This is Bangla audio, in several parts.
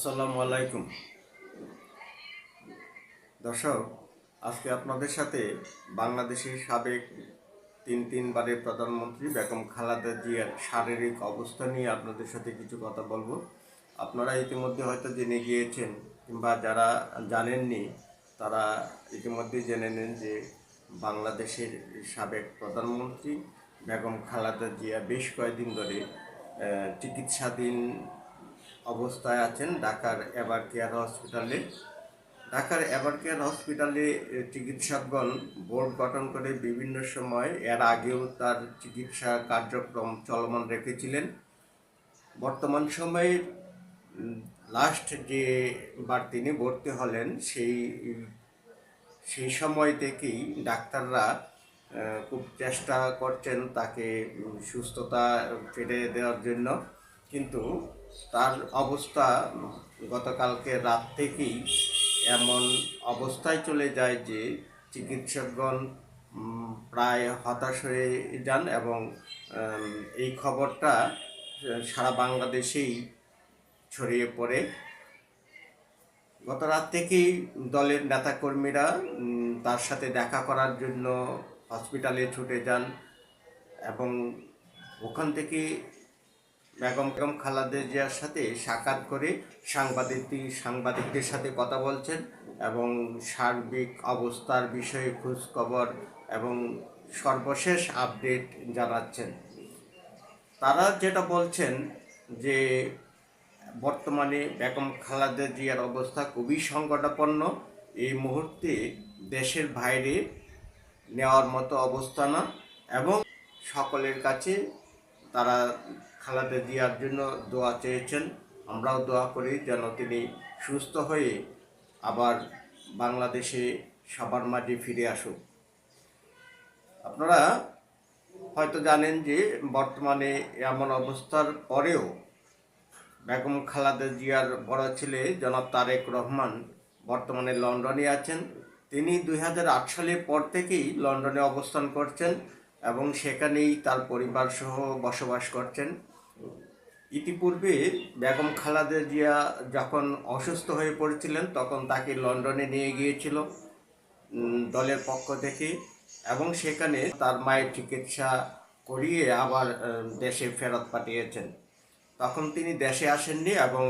আসসালামু আলাইকুম। দর্শক, আজকে আপনাদের সাথে বাংলাদেশের সাবেক তিন তিনবারের প্রধানমন্ত্রী বেগম খালেদা জিয়ার শারীরিক অবস্থা নিয়ে আপনাদের সাথে কিছু কথা বলব। আপনারা ইতিমধ্যে হয়তো জেনে গিয়েছেন কিংবা যারা জানেননি, তারা ইতিমধ্যে জেনে নেন যে বাংলাদেশের সাবেক প্রধানমন্ত্রী বেগম খালেদা জিয়া বেশ কয়েকদিন ধরে চিকিৎসাধীন অবস্থায় আছেন ঢাকার এভার কেয়ার হসপিটালে। ঢাকার এভার কেয়ার হসপিটালে চিকিৎসকগণ বোর্ড গঠন করে বিভিন্ন সময় এর আগেও তার চিকিৎসা কার্যক্রম চলমান রেখেছিলেন। বর্তমান সময়ে লাস্ট যে বার তিনি ভর্তি হলেন, সেই সেই সময় থেকেই ডাক্তাররা খুব চেষ্টা করছেন তাকে সুস্থতা ফিরে দেওয়ার জন্য। কিন্তু তার অবস্থা গতকালকে রাত থেকেই এমন অবস্থায় চলে যায় যে চিকিৎসকগণ প্রায় হতাশ হয়ে যান এবং এই খবরটা সারা বাংলাদেশেই ছড়িয়ে পড়ে। গত রাত থেকেই দলের নেতাকর্মীরা তার সাথে দেখা করার জন্য হসপিটালে ছুটে যান এবং ওখান থেকে বেগম বেগম খালেদা জিয়ার সাথে সাক্ষাৎ করে সাংবাদিক সাংবাদিকদের সাথে কথা বলছেন এবং সার্বিক অবস্থার বিষয়ে খোঁজখবর এবং সর্বশেষ আপডেট জানাচ্ছেন। তারা যেটা বলছেন যে, বর্তমানে বেগম খালেদা জিয়ার অবস্থা খুবই সংকটাপন্ন। এই মুহূর্তে দেশের বাইরে নেওয়ার মতো অবস্থা না এবং সকলের কাছে তারা খালেদা জিয়ার জন্য দোয়া চেয়েছেন। আমরাও দোয়া করি যেন তিনি সুস্থ হয়ে আবার বাংলাদেশে সবার মাঝে ফিরে আসুক। আপনারা হয়তো জানেন যে বর্তমানে এমন অবস্থার পরেও বেগম খালেদা জিয়ার বড় ছেলে জনাব তারেক রহমান বর্তমানে লন্ডনে আছেন। তিনি দুই সালের পর থেকেই লন্ডনে অবস্থান করছেন। এবং সেখানেই তার পরিবার সহ বসবাস করছেন। ইতিপূর্বে বেগম খালেদা জিয়া যখন অসুস্থ হয়ে পড়েছিলেন, তখন তাকে লন্ডনে নিয়ে গিয়েছিল দলের পক্ষ থেকে। এবং সেখানে তার মায়ের চিকিৎসা করিয়ে আবার দেশে ফেরত পাঠিয়েছেন। তখন তিনি দেশে আসেননি এবং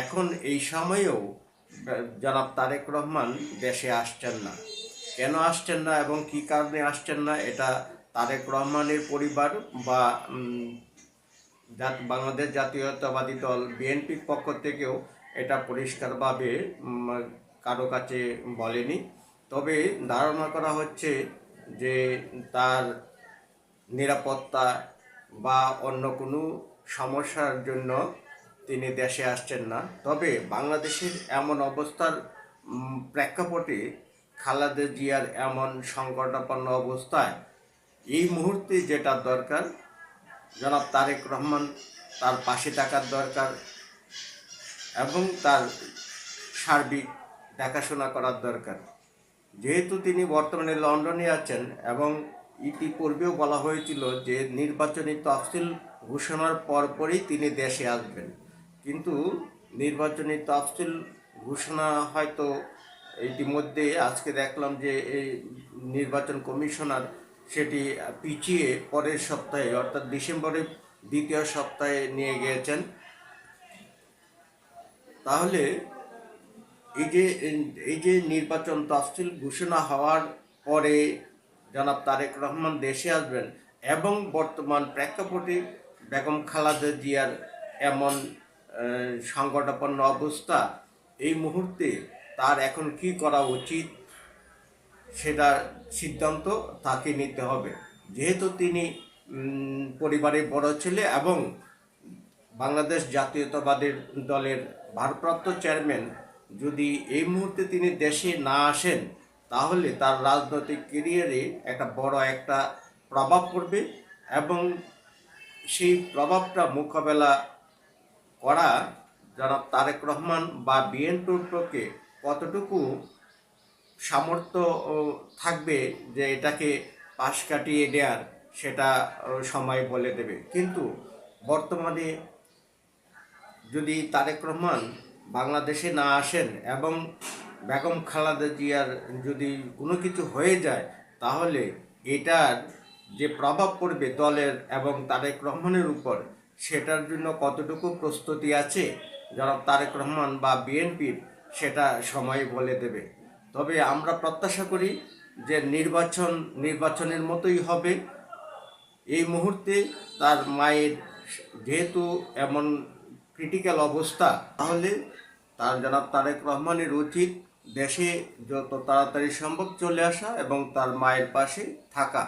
এখন এই সময়েও জনাব তারেক রহমান দেশে আসছেন না। কেন আসছেন না এবং কী কারণে আসছেন না, এটা তারেক রহমানের পরিবার বা বাংলাদেশ জাতীয়তাবাদী দল, বিএনপির পক্ষ থেকেও এটা পরিষ্কারভাবে কারও কাছে বলেনি। তবে ধারণা করা হচ্ছে যে তার নিরাপত্তা বা অন্য কোনো সমস্যার জন্য তিনি দেশে আসছেন না। তবে বাংলাদেশের এমন অবস্থার প্রেক্ষাপটে খালেদা জিয়ার এমন সংকটাপন্ন অবস্থায় এই মুহূর্তে যেটা দরকার, জনাব তারেক রহমান তার পাশে থাকার দরকার এবং তার সার্বিক দেখাশোনা করার দরকার। যেহেতু তিনি বর্তমানে লন্ডনে আছেন এবং ইতিপূর্বেও বলা হয়েছিল যে নির্বাচনী তফসিল ঘোষণার পরপরই তিনি দেশে আসবেন। কিন্তু নির্বাচনী তফসিল ঘোষণা হয়তো ইতিমধ্যে আজকে দেখলাম যে এই নির্বাচন কমিশনার সেটি পিছিয়ে পরের সপ্তাহে, অর্থাৎ ডিসেম্বরের দ্বিতীয় সপ্তাহে নিয়ে গিয়েছেন। তাহলে এই যে এই যে নির্বাচন তফসিল ঘোষণা হওয়ার পরে জনাব তারেক রহমান দেশে আসবেন এবং বর্তমান প্রেক্ষাপটে বেগম খালাদা জিয়ার এমন সংকটাপন্ন অবস্থা, এই মুহূর্তে তার এখন কি করা উচিত সেটা সিদ্ধান্ত তাকে নিতে হবে। যেহেতু তিনি পরিবারের বড় ছেলে এবং বাংলাদেশ জাতীয়তাবাদের দলের ভারপ্রাপ্ত চেয়ারম্যান, যদি এই মুহূর্তে তিনি দেশে না আসেন, তাহলে তার রাজনৈতিক কেরিয়ারে একটা বড় একটা প্রভাব পড়বে এবং সেই প্রভাবটা মোকাবেলা করা জনাব তারেক রহমান বা বিএনপির পক্ষে কতটুকু সামর্থ্য থাকবে যে এটাকে পাশ কাটিয়ে দেওয়ার সেটা সময় বলে দেবে। কিন্তু বর্তমানে যদি তারেক রহমান বাংলাদেশে না আসেন এবং বেগম খালাদা জিয়ার যদি কোনো কিছু হয়ে যায়, তাহলে এটার যে প্রভাব পড়বে দলের এবং তারেক রহমানের উপর, সেটার জন্য কতটুকু প্রস্তুতি আছে? যারা তারেক রহমান বা বিএনপির, সেটা সময় বলে দেবে। তবে আমরা প্রত্যাশা করি যে নির্বাচন, নির্বাচনের মতোই হবে। এই মুহূর্তে তার মায়ের যেহেতু এমন ক্রিটিক্যাল অবস্থা, তাহলে তার জনাব তারেক রহমানের উচিত দেশে যত তাড়াতাড়ি সম্ভব চলে আসা এবং তার মায়ের পাশে থাকা।